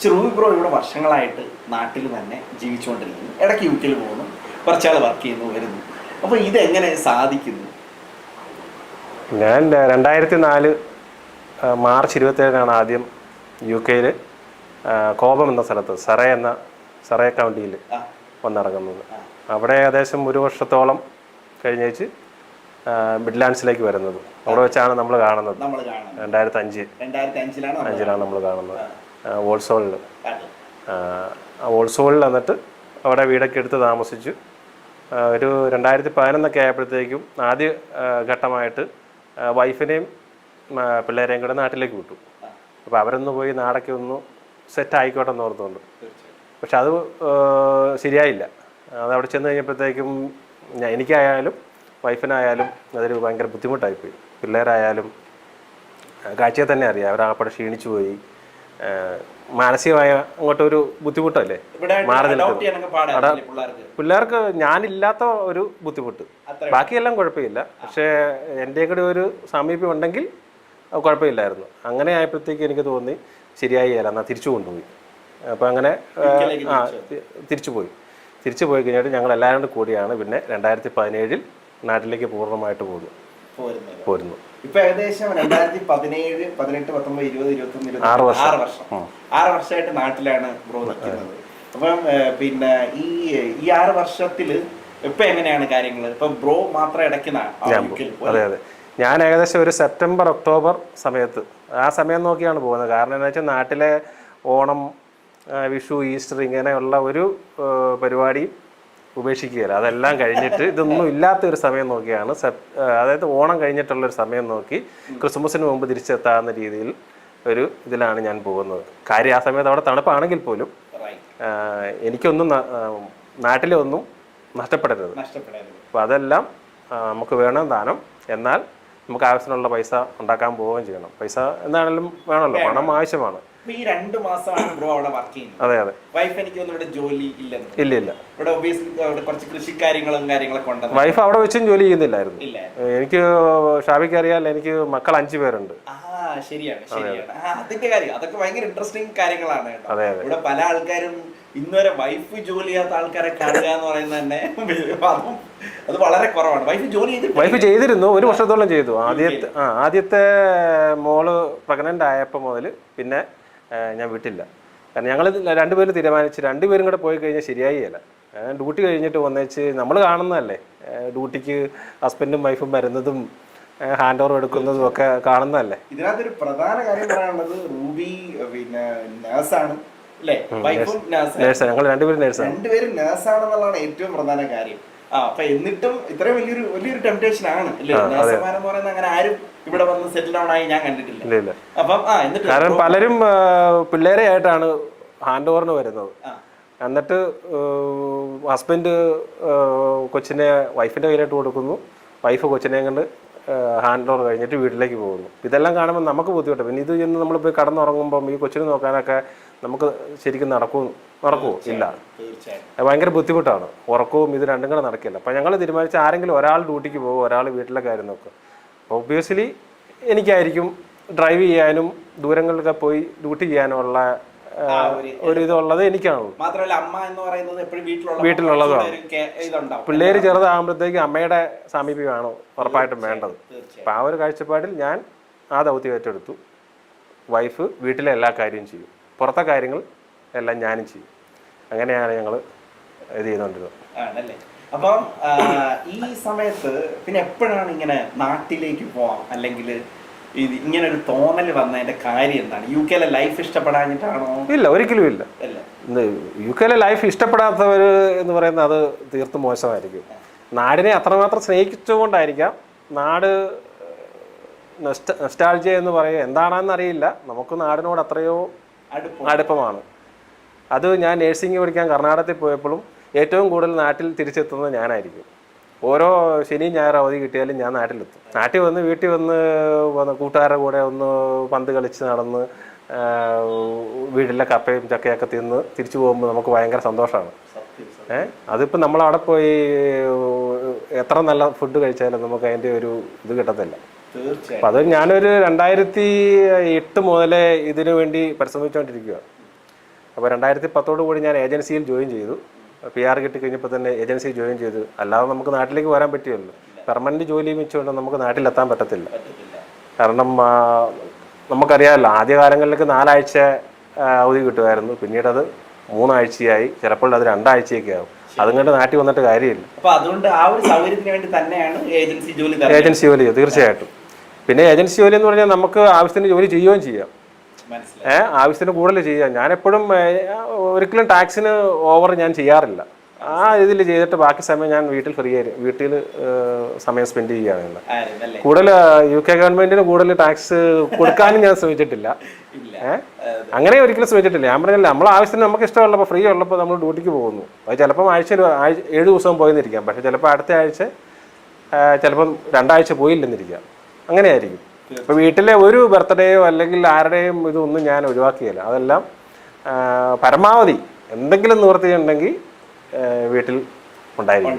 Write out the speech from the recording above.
പക്ഷെ Ruby bro ഇവിടെ വർഷങ്ങളായിട്ട് നാട്ടിൽ തന്നെ ജീവിച്ചുകൊണ്ടിരിക്കുന്നു. ഇടയ്ക്ക് യു കെയിൽ പോകുന്നു. കുറച്ചാൾ വർക്ക് ചെയ്യുന്നു വരുന്നു. അപ്പോൾ ഇതെങ്ങനെ സാധിക്കുന്നു? ഞാൻ രണ്ടായിരത്തി നാല് മാർച്ച് ഇരുപത്തേഴിനാണ് ആദ്യം യു കെയിൽ കോപം എന്ന സ്ഥലത്ത് സറേ എന്ന സറേ കൗണ്ടിയിൽ വന്നിറങ്ങുന്നത്. അവിടെ ഏകദേശം ഒരു വർഷത്തോളം കഴിഞ്ഞേച്ച് മിഡ്ലാൻഡ്സിലേക്ക് വരുന്നത്. അവിടെ വെച്ചാണ് നമ്മൾ കാണുന്നത്. രണ്ടായിരത്തി അഞ്ച് അഞ്ചിലാണ് നമ്മൾ കാണുന്നത്. വോൾസോളിൽ ആ വോൾസോളിൽ എന്നിട്ട് അവിടെ വീടൊക്കെ എടുത്ത് താമസിച്ചു. ഒരു രണ്ടായിരത്തി പതിനൊന്നൊക്കെ ആയപ്പോഴത്തേക്കും ആദ്യ ഘട്ടമായിട്ട് ആ, വൈഫിനെയും പിള്ളേരെയും കൂടെ നാട്ടിലേക്ക് വിട്ടു. അപ്പോൾ അവരൊന്ന് പോയി നാടൊക്കെ ഒന്ന് സെറ്റ് ആയിക്കോട്ടെ എന്ന് ഓർത്തുകൊണ്ട് പക്ഷെ അത് ആ, ശരിയായില്ല. അത് അവിടെ ചെന്ന് കഴിഞ്ഞപ്പോഴത്തേക്കും എനിക്കായാലും വൈഫിനായാലും അതൊരു ഭയങ്കര ബുദ്ധിമുട്ടായിപ്പോയി. പിള്ളേരായാലും ആ, കാഴ്ചയെ തന്നെ അറിയാം. അവരാപ്പടെ ക്ഷീണിച്ചു പോയി. ആ, മാനസികമായ അങ്ങോട്ടൊരു ബുദ്ധിമുട്ടല്ലേ? മാറി പിള്ളേർക്ക്? ഞാനില്ലാത്ത ഒരു ബുദ്ധിമുട്ട്. ബാക്കിയെല്ലാം കുഴപ്പമില്ല. പക്ഷേ എന്റെ കൂടെ ഒരു സാമീപ്യം ഉണ്ടെങ്കിൽ കുഴപ്പമില്ലായിരുന്നു. അങ്ങനെ ആയപ്പോഴത്തേക്ക് എനിക്ക് തോന്നി ശരിയായി അല്ല എന്നാൽ തിരിച്ചു കൊണ്ടുപോയി. അപ്പോൾ അങ്ങനെ ആ, തിരിച്ചു. പോയി. തിരിച്ചു പോയി കഴിഞ്ഞിട്ട് ഞങ്ങൾ എല്ലാവരും കൂടി കൂടിയാണ് പിന്നെ രണ്ടായിരത്തി പതിനേഴിൽ നാട്ടിലേക്ക് പൂർണമായിട്ട് പോകുന്നു പോരുന്നത് പോരുന്നു. ഇപ്പൊ ഏകദേശം രണ്ടായിരത്തി പതിനേഴ് പതിനെട്ട് പത്തൊമ്പത് ഇരുപത് ഇരുപത്തി ഒന്ന് ആറ് വർഷം. ആറ് വർഷം. ആറ് വർഷമായിട്ട് നാട്ടിലാണ് ബ്രോ നിൽക്കുന്നത്. അപ്പം പിന്നെ ഈ ഈ ആറ് വർഷത്തിൽ ഇപ്പൊ എങ്ങനെയാണ് കാര്യങ്ങൾ ഇപ്പൊ ബ്രോ മാത്രം ഇടയ്ക്ക് ആ, ഞാൻ അതെ അതെ. ഞാൻ ഏകദേശം ഒരു സെപ്റ്റംബർ ഒക്ടോബർ സമയത്ത് ആ സമയം നോക്കിയാണ് പോകുന്നത്. കാരണം എന്താ വെച്ചാൽ നാട്ടിലെ ഓണം വിഷു ഈസ്റ്റർ ഇങ്ങനെയുള്ള ഒരു പരിപാടിയും ഉപേക്ഷിക്കുകയില്ല. അതെല്ലാം കഴിഞ്ഞിട്ട് ഇതൊന്നും ഇല്ലാത്ത ഒരു സമയം നോക്കിയാണ് സെപ് അതായത് ഓണം കഴിഞ്ഞിട്ടുള്ള ഒരു സമയം നോക്കി ക്രിസ്മസിന് മുമ്പ് തിരിച്ചെത്താവുന്ന രീതിയിൽ ഒരു ഇതിലാണ് ഞാൻ പോകുന്നത്. കാര്യം ആ സമയത്ത് അവിടെ തണുപ്പാണെങ്കിൽ പോലും എനിക്കൊന്നും നാട്ടിലൊന്നും നാട്ടിലെ ഒന്നും നഷ്ടപ്പെടരുത്. അപ്പോൾ അതെല്ലാം നമുക്ക് വേണം ദാനം. എന്നാൽ നമുക്ക് ആവശ്യത്തിനുള്ള പൈസ ഉണ്ടാക്കാൻ പോവുകയും ചെയ്യണം. പൈസ എന്താണെങ്കിലും വേണമല്ലോ. പണം ആവശ്യമാണ്. ഈ രണ്ട് മാസമാണ് ബ്രോ അവിടെ വർക്ക് ചെയ്യുന്നത്. അതെ അതെ. വൈഫ് എനിക്ക് ഇവിടെ ജോലി ഇല്ലെന്ന്. ഇല്ല ഇല്ല. ഇവിടെ അവിടെ കുറച്ച് കൃഷിക്കാര്യങ്ങളും കാര്യങ്ങളൊക്കെ ഉണ്ട് വൈഫ് അവിടെ വെച്ചും ജോലി ചെയ്യുന്നില്ലായിരുന്നു. ഇല്ല. എനിക്ക് ഷാബിക്ക് അറിയാല്ല എനിക്ക് മക്കൾ അഞ്ചു പേരുണ്ട്. ശരിയാണ് ശരിയാണ്. അതിന്റെ കാര്യം അതൊക്കെ ഭയങ്കര ഇൻട്രസ്റ്റിംഗ് കാര്യങ്ങളാണ് കേട്ടോ. ഇവിടെ പല ആൾക്കാരും ഇന്നുവരെ വൈഫ് ജോലി ചെയ്യാത്ത ആൾക്കാരെ കാണുക എന്ന് പറയുന്നത് തന്നെ അതും വളരെ കുറവാണ്. വൈഫ് ജോലി ചെയ്തിട്ട് വൈഫ് ചെയ്തിരുന്നു ഒരു വർഷത്തോളം ചെയ്തു. ആദ്യത്തെ ആദ്യത്തെ മോൾ പ്രഗ്നന്റ് ആയപ്പോ മുതൽ പിന്നെ ഞാൻ വിട്ടില്ല. കാരണം ഞങ്ങൾ രണ്ടുപേരും തീരുമാനിച്ച് രണ്ടുപേരും കൂടെ പോയി കഴിഞ്ഞാൽ ശരിയായില്ല. ഡ്യൂട്ടി കഴിഞ്ഞിട്ട് വന്നേച്ച് നമ്മൾ കാണുന്നതല്ലേ? ഡ്യൂട്ടിക്ക് ഹസ്ബൻഡും വൈഫും വരുന്നതും ഹാൻഡ് ഓവർ എടുക്കുന്നതും ഒക്കെ കാണുന്നതല്ലേ? ഇതിനകത്തൊരു പ്രധാന കാര്യം പറയാനുള്ളത് റൂബി പിന്നെ നേഴ്സാണ്. അല്ലേ? വൈഫും നേഴ്സ്. നേഴ്സാണ്. ഞങ്ങൾ രണ്ടുപേരും നേഴ്സാണ്. രണ്ടുപേരും നേഴ്സാണെന്നുള്ളതാണ് ഏറ്റവും പ്രധാന കാര്യം. ആ അപ്പൊ എന്നിട്ടും ഇത്രയും വലിയൊരു വലിയൊരു ടെംപ്ടേഷൻ ആണ്. അല്ലേ പറയുന്നത് അങ്ങനെ ആരും ഇവിടെ വന്ന് സെറ്റിൽ ഡൗൺ ആയി ഞാൻ കണ്ടിട്ടില്ല. അപ്പം ആ എന്നിട്ട് കാരണം പലരും പിള്ളേരെ ആയിട്ടാണ് ഹാൻഡ് ഓവറിന് വരുന്നത് എന്നിട്ട് ഹസ്ബൻഡ് കൊച്ചിനെ വൈഫിന്റെ കയ്യിലായിട്ട് കൊടുക്കുന്നു. വൈഫ് കൊച്ചിനെ കൊണ്ട് ഹാൻഡ് ഓവർ കഴിഞ്ഞിട്ട് വീട്ടിലേക്ക് പോകുന്നു. ഇതെല്ലാം കാണുമ്പോൾ നമുക്ക് ബുദ്ധിമുട്ട്. പിന്നെ ഇത് ചെന്ന് നമ്മൾ പോയി കടന്നുറങ്ങുമ്പം ഈ കൊച്ചിനെ നോക്കാനൊക്കെ നമുക്ക് ശരിക്കും നടക്കും നടക്കുമോ ഇല്ല. ഭയങ്കര ബുദ്ധിമുട്ടാണ്. ഉറക്കവും ഇത് രണ്ടും കൂടെ നടക്കില്ല. അപ്പം ഞങ്ങൾ തീരുമാനിച്ച ആരെങ്കിലും ഒരാൾ ഡ്യൂട്ടിക്ക് പോകും ഒരാൾ വീട്ടിലെ കാര്യം നോക്കും. ഒബ്വിയസ്ലി എനിക്കായിരിക്കും ഡ്രൈവ് ചെയ്യാനും ദൂരങ്ങളിലൊക്കെ പോയി ഡ്യൂട്ടി ചെയ്യാനുമുള്ള ഒരു ഇതുള്ളത് എനിക്കാണോ മാത്രമല്ല അമ്മ എന്ന് പറയുന്നത് എപ്പോഴും വീട്ടിലുള്ള വീട്ടിലുള്ളതാണ്. പിള്ളേര് ചെറുതാകുമ്പോഴത്തേക്ക് അമ്മയുടെ സമീപമാണ് ഉറപ്പായിട്ടും വേണ്ടത്. അപ്പം ആ ഒരു കാഴ്ചപ്പാടിൽ ഞാൻ ആ ദൗത്യം ഏറ്റെടുത്തു. വൈഫ് വീട്ടിലെ എല്ലാ കാര്യവും ചെയ്യും. പുറത്തെ കാര്യങ്ങൾ എല്ലാം ഞാനും ചെയ്യും. അങ്ങനെയാണ് ഞങ്ങൾ ഇത് ചെയ്തുകൊണ്ടിരുന്നത്. ആണല്ലേ? അപ്പം ഈ സമയത്ത് പിന്നെ എപ്പോഴാണ് ഇങ്ങനെ നാട്ടിലേക്ക് പോവാം? അല്ലെങ്കിൽ ഇത് ഇങ്ങനെ ഒരു തോന്നൽ വന്നതിന്റെ കാര്യം എന്താണ്? യു കെയിലെ ലൈഫ് ഇഷ്ടപ്പെടാഞ്ഞിട്ടാണോ? ഇല്ല ഒരിക്കലും ഇല്ല. യു കെയിലെ ലൈഫ് ഇഷ്ടപ്പെടാത്തവർ എന്ന് പറയുന്നത് അത് തീർത്തും മോശമായിരിക്കും. നാടിനെ അത്രമാത്രം സ്നേഹിച്ചുകൊണ്ടായിരിക്കാം നാട് നെസ്റ്റാൾജിയ എന്ന് പറയുക എന്താണെന്ന് അറിയില്ല. നമുക്ക് നാടിനോട് അത്രയോ അടുപ്പം. അടുപ്പമാണ്. അത് ഞാൻ നേഴ്സിംഗ് പഠിക്കാൻ കർണാടകത്തിൽ പോയപ്പോഴും ഏറ്റവും കൂടുതൽ നാട്ടിൽ തിരിച്ചെത്തുന്നത് ഞാനായിരിക്കും. ഓരോ ശനി ഞായർ അവധി കിട്ടിയാലും ഞാൻ നാട്ടിലെത്തും. നാട്ടിൽ വന്ന് വീട്ടിൽ വന്ന് വന്ന് കൂട്ടുകാരുടെ കൂടെ ഒന്ന് പന്ത് കളിച്ച് നടന്ന് വീട്ടിലെ കപ്പയും ചക്കയൊക്കെ തിന്ന് തിരിച്ചു പോകുമ്പോൾ നമുക്ക് ഭയങ്കര സന്തോഷമാണ്. ഏഹ് അതിപ്പോൾ നമ്മൾ അവിടെ പോയി എത്ര നല്ല ഫുഡ് കഴിച്ചാലും നമുക്ക് അതിന്റെ ഒരു ഇത് കിട്ടത്തില്ല. അപ്പം അത് ഞാനൊരു രണ്ടായിരത്തി എട്ട് മുതലേ ഇതിനു വേണ്ടി പരിശ്രമിച്ചുകൊണ്ടിരിക്കുകയാണ് അപ്പോൾ രണ്ടായിരത്തി പത്തോടു കൂടി ഞാൻ ഏജൻസിയിൽ ജോയിൻ ചെയ്തു. പി ആർ കിട്ടി കഴിഞ്ഞപ്പോൾ തന്നെ ഏജൻസി ജോയിൻ ചെയ്തു. അല്ലാതെ നമുക്ക് നാട്ടിലേക്ക് വരാൻ പറ്റുമല്ലോ പെർമനന്റ് ജോലി വെച്ചുകൊണ്ട് നമുക്ക് നാട്ടിലെത്താൻ പറ്റത്തില്ല. കാരണം നമുക്കറിയാമല്ലോ ആദ്യ കാലങ്ങളിലേക്ക് നാലാഴ്ച അവധി കിട്ടുമായിരുന്നു. പിന്നീട് അത് മൂന്നാഴ്ചയായി. ചിലപ്പോൾ അത് രണ്ടാഴ്ചയൊക്കെ ആവും. അതുകൊണ്ട് നാട്ടിൽ വന്നിട്ട് കാര്യമില്ല. അപ്പോൾ അതുകൊണ്ട് ആ ഒരു സൗകര്യത്തിന് വേണ്ടി തന്നെയാണ് ഏജൻസി ജോലി. ഏജൻസി ജോലി തീർച്ചയായിട്ടും. പിന്നെ ഏജൻസി ജോലി എന്ന് പറഞ്ഞാൽ നമുക്ക് ആവശ്യത്തിന് ജോലി ചെയ്യുകയും ചെയ്യാം. ഏഹ് ആവശ്യത്തിന് കൂടുതൽ ചെയ്യാം. ഞാനെപ്പോഴും ഒരിക്കലും ടാക്സിന് ഓവർ ഞാൻ ചെയ്യാറില്ല. ആ ഇതിൽ ചെയ്തിട്ട് ബാക്കി സമയം ഞാൻ വീട്ടിൽ ഫ്രീ ആയി വീട്ടിൽ സമയം സ്പെൻഡ് ചെയ്യുകയാണ് കൂടുതൽ യു കെ ഗവൺമെന്റിന് കൂടുതൽ ടാക്സ് കൊടുക്കാനും ഞാൻ ശ്രമിച്ചിട്ടില്ല. അങ്ങനെ ഒരിക്കലും ശ്രമിച്ചിട്ടില്ല. ഞാൻ പറഞ്ഞില്ല നമ്മൾ ആവശ്യത്തിന് നമുക്ക് ഇഷ്ടമുള്ളപ്പോൾ ഫ്രീ ഉള്ളപ്പോൾ നമ്മൾ ഡ്യൂട്ടിക്ക് പോകുന്നു. അത് ചിലപ്പം ആഴ്ചയിൽ ആഴ്ച ഏഴ് ദിവസം പോയെന്നിരിക്കാം. പക്ഷെ ചിലപ്പോൾ അടുത്ത ആഴ്ച ചിലപ്പം രണ്ടാഴ്ച പോയില്ലെന്നിരിക്കാം. അങ്ങനെയായിരിക്കും. ഇപ്പോൾ വീട്ടിലെ ഒരു ബർത്ത്ഡേയോ അല്ലെങ്കിൽ ആരുടെയും ഇതൊന്നും ഞാൻ ഒഴിവാക്കിയില്ല. അതെല്ലാം പരമാവധി എന്തെങ്കിലും നിവൃത്തി ഉണ്ടെങ്കിൽ വീട്ടിൽ ഉണ്ടായിരിക്കും.